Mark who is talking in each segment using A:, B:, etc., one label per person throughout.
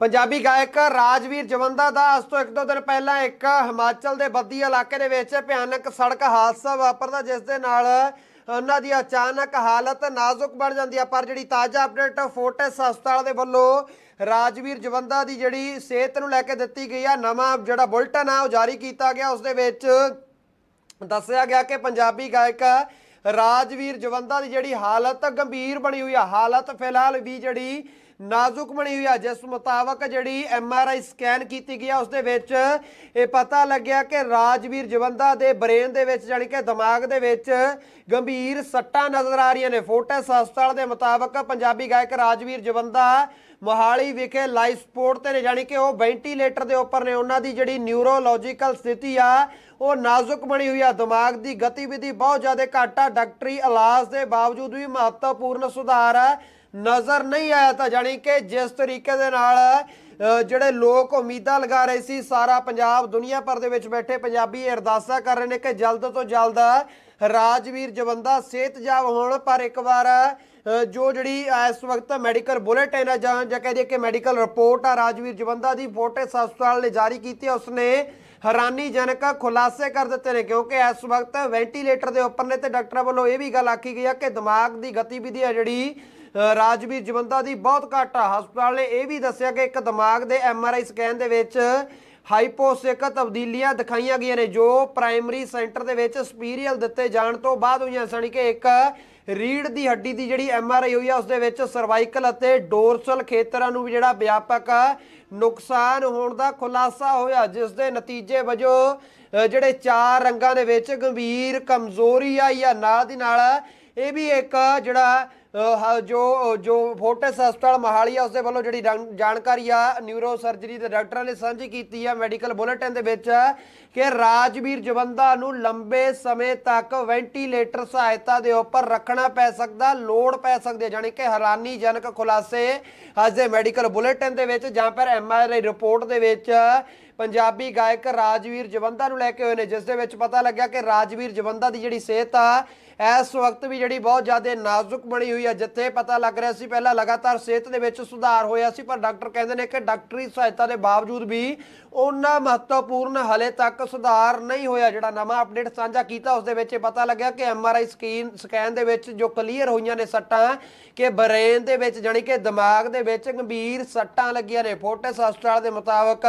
A: ਪੰਜਾਬੀ ਗਾਇਕ ਰਾਜਵੀਰ ਜਵੰਦਾ ਦਾ ਅੱਜ ਤੋਂ ਇੱਕ ਦੋ ਦਿਨ ਪਹਿਲਾਂ ਇੱਕ ਹਿਮਾਚਲ ਦੇ ਬੱਦੀ ਇਲਾਕੇ ਦੇ ਵਿੱਚ ਭਿਆਨਕ ਸੜਕ ਹਾਦਸਾ ਵਾਪਰਦਾ, ਜਿਸ ਦੇ ਨਾਲ ਉਹਨਾਂ ਦੀ ਅਚਾਨਕ ਹਾਲਤ ਨਾਜ਼ੁਕ ਬਣ ਜਾਂਦੀ ਹੈ ਪਰ ਜਿਹੜੀ ਤਾਜ਼ਾ ਅਪਡੇਟ ਫੋਰਟਿਸ ਹਸਪਤਾਲ ਦੇ ਵੱਲੋਂ ਰਾਜਵੀਰ ਜਵੰਦਾ ਦੀ ਜਿਹੜੀ ਸਿਹਤ ਨੂੰ ਲੈ ਕੇ ਦਿੱਤੀ ਗਈ ਆ, ਨਵਾਂ ਜਿਹੜਾ ਬੁਲਟਨ ਆ, ਉਹ ਜਾਰੀ ਕੀਤਾ ਗਿਆ। ਉਸ ਦੇ ਵਿੱਚ ਦੱਸਿਆ ਗਿਆ ਕਿ ਪੰਜਾਬੀ ਗਾਇਕ ਰਾਜਵੀਰ ਜਵੰਦਾ ਦੀ ਜਿਹੜੀ ਹਾਲਤ ਗੰਭੀਰ ਬਣੀ ਹੋਈ ਆ। ਹਾਲਤ ਫਿਲਹਾਲ ਵੀ ਜਿਹੜੀ ਨਾਜ਼ੁਕ ਬਣੀ ਹੋਈ ਆ, ਜਿਸ ਮੁਤਾਬਕ ਜਿਹੜੀ ਐਮ ਆਰ ਆਈ ਸਕੈਨ ਕੀਤੀ ਗਈ ਆ ਉਸ ਦੇ ਵਿੱਚ ਇਹ ਪਤਾ ਲੱਗਿਆ ਕਿ ਰਾਜਵੀਰ ਜਵੰਦਾ ਦੇ ਬ੍ਰੇਨ ਦੇ ਵਿੱਚ, ਜਾਣੀ ਕਿ ਦਿਮਾਗ ਦੇ ਵਿੱਚ ਗੰਭੀਰ ਸੱਟਾਂ ਨਜ਼ਰ ਆ ਰਹੀਆਂ ਨੇ। ਫੋਰਟਿਸ ਹਸਪਤਾਲ ਦੇ ਮੁਤਾਬਕ ਪੰਜਾਬੀ ਗਾਇਕ ਰਾਜਵੀਰ ਜਵੰਦਾ ਮੋਹਾਲੀ ਵਿਖੇ ਲਾਈਫ ਸਪੋਰਟ ਤੇ ਨੇ, ਜਾਣੀ ਕਿ ਉਹ ਵੈਂਟੀਲੇਟਰ ਦੇ ਉੱਪਰ ਨੇ। ਉਹਨਾਂ ਦੀ ਜਿਹੜੀ ਨਿਊਰੋਲੋਜੀਕਲ ਸਥਿਤੀ ਆ, ਉਹ ਨਾਜ਼ੁਕ ਬਣੀ ਹੋਈ ਆ। ਦਿਮਾਗ ਦੀ ਗਤੀਵਿਧੀ ਬਹੁਤ ਜ਼ਿਆਦਾ ਘੱਟ ਆ। ਡਾਕਟਰੀ ਇਲਾਜ ਦੇ ਬਾਵਜੂਦ ਵੀ ਮਹੱਤਵਪੂਰਨ ਸੁਧਾਰ ਨਜ਼ਰ ਨਹੀਂ ਆਇਆ ਤਾਂ ਜਾਣੀ ਕਿ ਜਿਸ ਤਰੀਕੇ ਦੇ ਨਾਲ ਜਿਹੜੇ ਲੋਕ ਉਮੀਦਾਂ ਲਗਾ ਰਹੇ ਸੀ, ਸਾਰਾ ਪੰਜਾਬ ਦੁਨੀਆ ਭਰ ਦੇ ਵਿੱਚ ਬੈਠੇ ਪੰਜਾਬੀ ਅਰਦਾਸਾਂ ਕਰ ਰਹੇ ਨੇ ਕਿ ਜਲਦ ਤੋਂ ਜਲਦ ਰਾਜਵੀਰ ਜਵੰਦਾ ਸਿਹਤਯਾਬ ਹੋਣ। ਪਰ ਇੱਕ ਵਾਰ ਜੋ ਜਿਹੜੀ ਇਸ ਵਕਤ ਮੈਡੀਕਲ ਬੁਲੇਟਿਨ ਹੈ ਜਾਂ ਜਾਂ ਕਹਿ ਦਈਏ ਕਿ ਮੈਡੀਕਲ ਰਿਪੋਰਟ ਆ, ਰਾਜਵੀਰ ਜਵੰਦਾ ਦੀ ਫੋਟਿਸ ਹਸਪਤਾਲ ਨੇ ਜਾਰੀ ਕੀਤੀ ਉਸਨੇ ਹੈਰਾਨੀਜਨਕ ਖੁਲਾਸੇ ਕਰ ਦਿੱਤੇ ਨੇ, ਕਿਉਂਕਿ ਇਸ ਵਕਤ ਵੈਂਟੀਲੇਟਰ ਦੇ ਉੱਪਰ ਨੇ ਤੇ ਡਾਕਟਰਾਂ ਵੱਲੋਂ ਇਹ ਵੀ ਗੱਲ ਆਖੀ ਗਈ ਹੈ ਕਿ ਦਿਮਾਗ ਦੀ ਗਤੀਵਿਧੀ ਹੈ ਜਿਹੜੀ ਰਾਜਵੀਰ ਜਵੰਦਾ ਦੀ ਬਹੁਤ ਘੱਟ ਆ। ਹਸਪਤਾਲ ਨੇ ਇਹ ਵੀ ਦੱਸਿਆ ਕਿ ਇੱਕ ਦਿਮਾਗ ਦੇ ਐਮਆਰਆਈ ਸਕੈਨ ਦੇ ਵਿੱਚ ਹਾਈਪੋਸਿਕ ਤਬਦੀਲੀਆਂ ਦਿਖਾਈਆਂ ਗਈਆਂ ਨੇ, ਜੋ ਪ੍ਰਾਇਮਰੀ ਸੈਂਟਰ ਦੇ ਵਿੱਚ ਸਪੀਰੀਅਲ ਦਿੱਤੇ ਜਾਣ ਤੋਂ ਬਾਅਦ ਹੋਈਆਂ ਸਨ। ਕਿ ਇੱਕ ਰੀੜ ਦੀ ਹੱਡੀ ਦੀ ਜਿਹੜੀ ਐੱਮ ਆਰ ਆਈ ਹੋਈ ਆ, ਉਸ ਦੇ ਵਿੱਚ ਸਰਵਾਈਕਲ ਅਤੇ ਡੋਰਸਲ ਖੇਤਰਾਂ ਨੂੰ ਵੀ ਜਿਹੜਾ ਵਿਆਪਕ ਨੁਕਸਾਨ ਹੋਣ ਦਾ ਖੁਲਾਸਾ ਹੋਇਆ, ਜਿਸ ਦੇ ਨਤੀਜੇ ਵਜੋਂ ਜਿਹੜੇ ਚਾਰ ਰੰਗਾਂ ਦੇ ਵਿੱਚ ਗੰਭੀਰ ਕਮਜ਼ੋਰੀ ਆਈ ਆ। ਨਾਲ ਦੀ ਨਾਲ ਇਹ ਵੀ ਇੱਕ ਜਿਹੜਾ ਜੋ ਜੋ ਫੋਰਟਿਸ ਹਸਪਤਾਲ ਮਹਾਲੀ ਆ ਉਸ ਦੇ ਵੱਲੋਂ ਜਿਹੜੀ ਰੰ- ਜਾਣਕਾਰੀ ਆ ਨਿਊਰੋ ਸਰਜਰੀ ਦੇ ਡਾਕਟਰਾਂ ਨੇ ਸਾਂਝੀ ਕੀਤੀ ਆ ਮੈਡੀਕਲ ਬੁਲੇਟਿਨ ਦੇ ਵਿੱਚ ਕਿ ਰਾਜਵੀਰ ਜਵੰਦਾ ਨੂੰ ਲੰਬੇ ਸਮੇਂ ਤੱਕ ਵੈਂਟੀਲੇਟਰ ਸਹਾਇਤਾ ਦੇ ਉੱਪਰ ਰੱਖਣਾ ਪੈ ਸਕਦਾ, ਲੋੜ ਪੈ ਸਕਦੀ ਹੈ ਜਾਣੀ ਕਿ ਹੈਰਾਨੀਜਨਕ ਖੁਲਾਸੇ ਅੱਜ ਦੇ ਮੈਡੀਕਲ ਬੁਲੇਟਿਨ ਦੇ ਵਿੱਚ ਜਾਂ ਫਿਰ ਐਮਆਰਆਈ ਰਿਪੋਰਟ ਦੇ ਵਿੱਚ ਪੰਜਾਬੀ ਗਾਇਕ ਰਾਜਵੀਰ ਜਵੰਦਾ ਨੂੰ ਲੈ ਕੇ ਹੋਏ ਨੇ, ਜਿਸ ਦੇ ਵਿੱਚ ਪਤਾ ਲੱਗਿਆ ਕਿ ਰਾਜਵੀਰ ਜਵੰਦਾ ਦੀ ਜਿਹੜੀ ਸਿਹਤ ਆ ਇਸ ਵਕਤ ਵੀ ਜਿਹੜੀ ਬਹੁਤ ਜ਼ਿਆਦਾ ਨਾਜ਼ੁਕ ਬਣੀ ਹੋਈ ਹੈ, ਜਿੱਥੇ ਪਤਾ ਲੱਗ ਰਿਹਾ ਸੀ ਪਹਿਲਾਂ ਲਗਾਤਾਰ ਸਿਹਤ ਦੇ ਵਿੱਚ ਸੁਧਾਰ ਹੋਇਆ ਸੀ, ਪਰ ਡਾਕਟਰ ਕਹਿੰਦੇ ਨੇ ਕਿ ਡਾਕਟਰੀ ਸਹਾਇਤਾ ਦੇ ਬਾਵਜੂਦ ਵੀ ਉਹਨਾਂ ਮਹੱਤਵਪੂਰਨ ਹਲੇ ਤੱਕ ਸੁਧਾਰ ਨਹੀਂ ਹੋਇਆ, ਜਿਹੜਾ ਨਵਾਂ ਅਪਡੇਟ ਸਾਂਝਾ ਕੀਤਾ, ਉਸ ਦੇ ਵਿੱਚ ਇਹ ਪਤਾ ਲੱਗਿਆ ਕਿ ਐਮਆਰਆਈ ਸਕੈਨ ਸਕੈਨ ਦੇ ਵਿੱਚ ਜੋ ਕਲੀਅਰ ਹੋਈਆਂ ਨੇ ਸੱਟਾਂ, ਕਿ ਬ੍ਰੇਨ ਦੇ ਵਿੱਚ ਜਾਣੀ ਕਿ ਦਿਮਾਗ ਦੇ ਵਿੱਚ ਗੰਭੀਰ ਸੱਟਾਂ ਲੱਗੀਆਂ ਨੇ। ਫੋਰਟਿਸ ਹਸਪਤਾਲ ਦੇ ਮੁਤਾਬਕ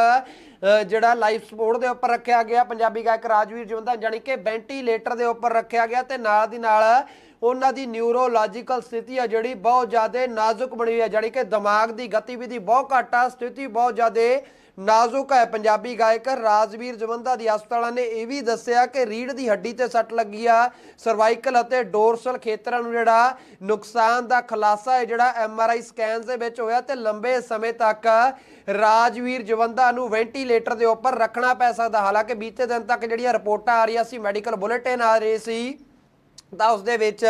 A: ਜਿਹੜਾ ਲਾਈਫ ਸਪੋਰਟ ਦੇ ਉੱਪਰ ਰੱਖਿਆ ਗਿਆ, ਪੰਜਾਬੀ ਗਾਇਕ ਰਾਜਵੀਰ ਜਵੰਦਾ, ਜਾਣੀ ਕਿ ਵੈਂਟੀਲੇਟਰ ਦੇ ਉੱਪਰ ਰੱਖਿਆ ਗਿਆ ਤੇ ਨਾਲ ਦੀ ਨਾਲ ਉਹਨਾਂ ਦੀ ਨਿਊਰੋਲੋਜੀਕਲ ਸਥਿਤੀ ਆ ਜਿਹੜੀ ਬਹੁਤ ਜ਼ਿਆਦਾ ਨਾਜ਼ੁਕ ਬਣੀ ਹੋਈ ਹੈ ਜਾਣੀ ਕਿ ਦਿਮਾਗ ਦੀ ਗਤੀਵਿਧੀ ਬਹੁਤ ਘੱਟ ਆ, ਸਥਿਤੀ ਬਹੁਤ ਜ਼ਿਆਦਾ ਨਾਜ਼ੁਕ ਹੈ ਪੰਜਾਬੀ ਗਾਇਕ ਰਾਜਵੀਰ ਜਵੰਦਾ ਦੀ ਹਸਪਤਾਲਾਂ ਨੇ ਇਹ ਵੀ ਦੱਸਿਆ ਕਿ ਰੀੜ ਦੀ ਹੱਡੀ ਤੇ ਸੱਟ ਲੱਗੀ ਆ। ਸਰਵਾਈਕਲ ਅਤੇ ਡੋਰਸਲ ਖੇਤਰਾਂ ਨੂੰ ਜਿਹੜਾ ਨੁਕਸਾਨ ਦਾ ਖੁਲਾਸਾ ਹੈ, ਜਿਹੜਾ ਐੱਮ ਆਰ ਆਈ ਸਕੈਨਸ ਦੇ ਵਿੱਚ ਹੋਇਆ ਤੇ ਲੰਬੇ ਸਮੇਂ ਤੱਕ ਰਾਜਵੀਰ ਜਵੰਦਾ ਨੂੰ ਵੈਂਟੀਲੇਟਰ ਦੇ ਉੱਪਰ ਰੱਖਣਾ ਪੈ ਸਕਦਾ। ਹਾਲਾਂਕਿ ਬੀਤੇ ਦਿਨ ਤੱਕ ਜਿਹੜੀਆਂ ਰਿਪੋਰਟਾਂ ਆ ਰਹੀਆਂ ਸੀ, ਮੈਡੀਕਲ ਬੁਲੇਟਿਨ ਆ ਰਹੇ ਸੀ ਤਾਂ ਉਸ ਦੇ ਵਿੱਚ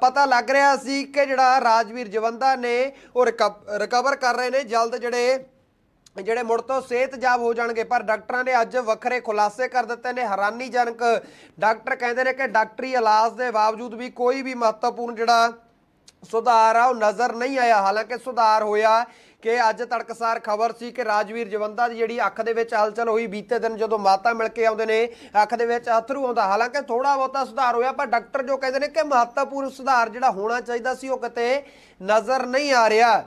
A: ਪਤਾ ਲੱਗ ਰਿਹਾ ਸੀ ਕਿ ਜਿਹੜਾ ਰਾਜਵੀਰ ਜਵੰਦਾ ਨੇ ਉਹ ਰਿਕਵਰ ਕਰ ਰਹੇ ਨੇ, ਜਲਦ ਜਿਹੜੇ ਜਿਹੜੇ ਮੁੜ ਤੋਂ ਸਿਹਤਯਾਬ ਹੋ ਜਾਣਗੇ, ਪਰ ਡਾਕਟਰਾਂ ਨੇ ਅੱਜ ਵੱਖਰੇ ਖੁਲਾਸੇ ਕਰ ਦਿੱਤੇ ਨੇ। ਹੈਰਾਨੀਜਨਕ ਡਾਕਟਰ ਕਹਿੰਦੇ ਨੇ ਕਿ ਡਾਕਟਰੀ ਇਲਾਜ ਦੇ ਬਾਵਜੂਦ ਵੀ ਕੋਈ ਵੀ ਮਹੱਤਵਪੂਰਨ ਜਿਹੜਾ ਸੁਧਾਰ ਆ, ਉਹ ਨਜ਼ਰ ਨਹੀਂ ਆਇਆ। ਹਾਲਾਂਕਿ ਸੁਧਾਰ ਹੋਇਆ ਕਿ ਅੱਜ ਤੜਕਸਾਰ ਖਬਰ ਸੀ ਕਿ ਰਾਜਵੀਰ ਜਵੰਦਾ ਦੀ ਜਿਹੜੀ ਅੱਖ ਦੇ ਵਿੱਚ ਹਲਚਲ ਹੋਈ ਬੀਤੇ ਦਿਨ ਜਦੋਂ ਮਾਤਾ ਮਿਲ ਕੇ ਆਉਂਦੇ ਨੇ, ਅੱਖ ਦੇ ਵਿੱਚ ਅਥਰੂ ਆਉਂਦਾ। ਹਾਲਾਂਕਿ ਥੋੜਾ ਬਹੁਤਾ ਸੁਧਾਰ ਹੋਇਆ, ਪਰ ਡਾਕਟਰ ਜੋ ਕਹਿੰਦੇ ਨੇ ਕਿ ਮਹੱਤਵਪੂਰਨ ਸੁਧਾਰ ਜਿਹੜਾ ਹੋਣਾ ਚਾਹੀਦਾ ਸੀ, ਉਹ ਕਿਤੇ ਨਜ਼ਰ ਨਹੀਂ ਆ ਰਿਹਾ।